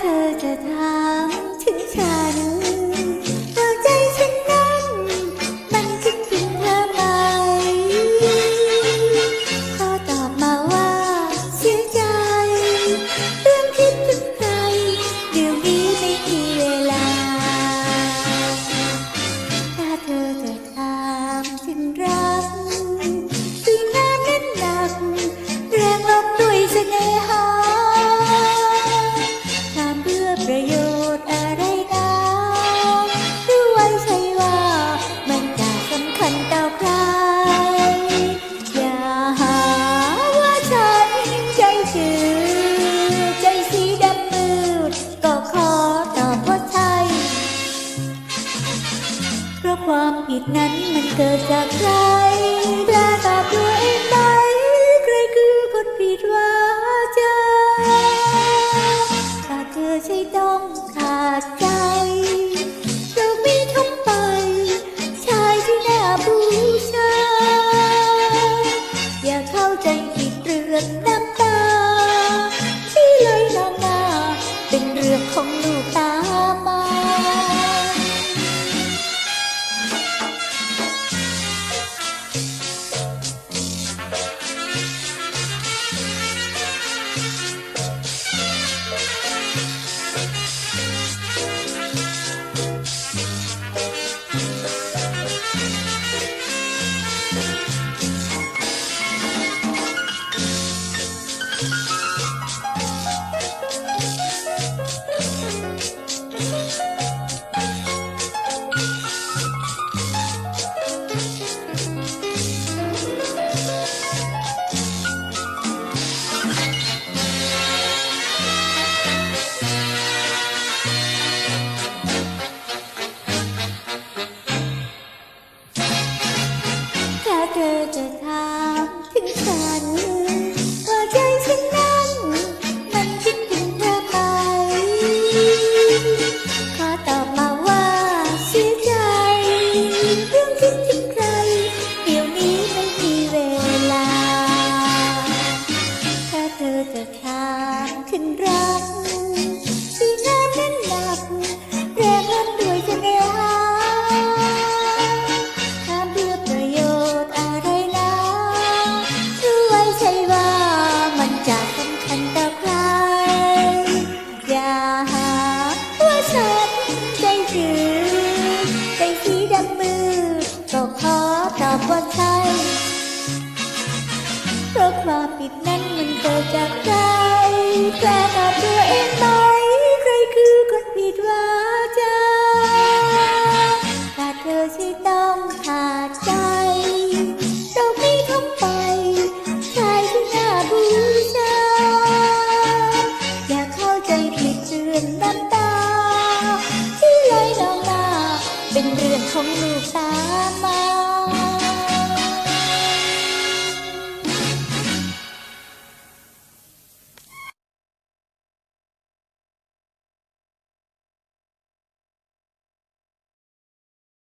เธอ ความผิดนั้นมันเกิดจากใครแลตาเพื่อ ตอบว่าใช่เพราะความผิดนั้นมันเกิดจากใจแกตอบตัวเองไหมใครคือคนผิดว่าใจขาดเธอที่ต้องขาดใจเราไม่ทำไปใครที่น่าบูชาอย่าเข้าใจผิดเชื่องน้ำตาที่ไหลนองมาเป็นเรื่องของลูกตา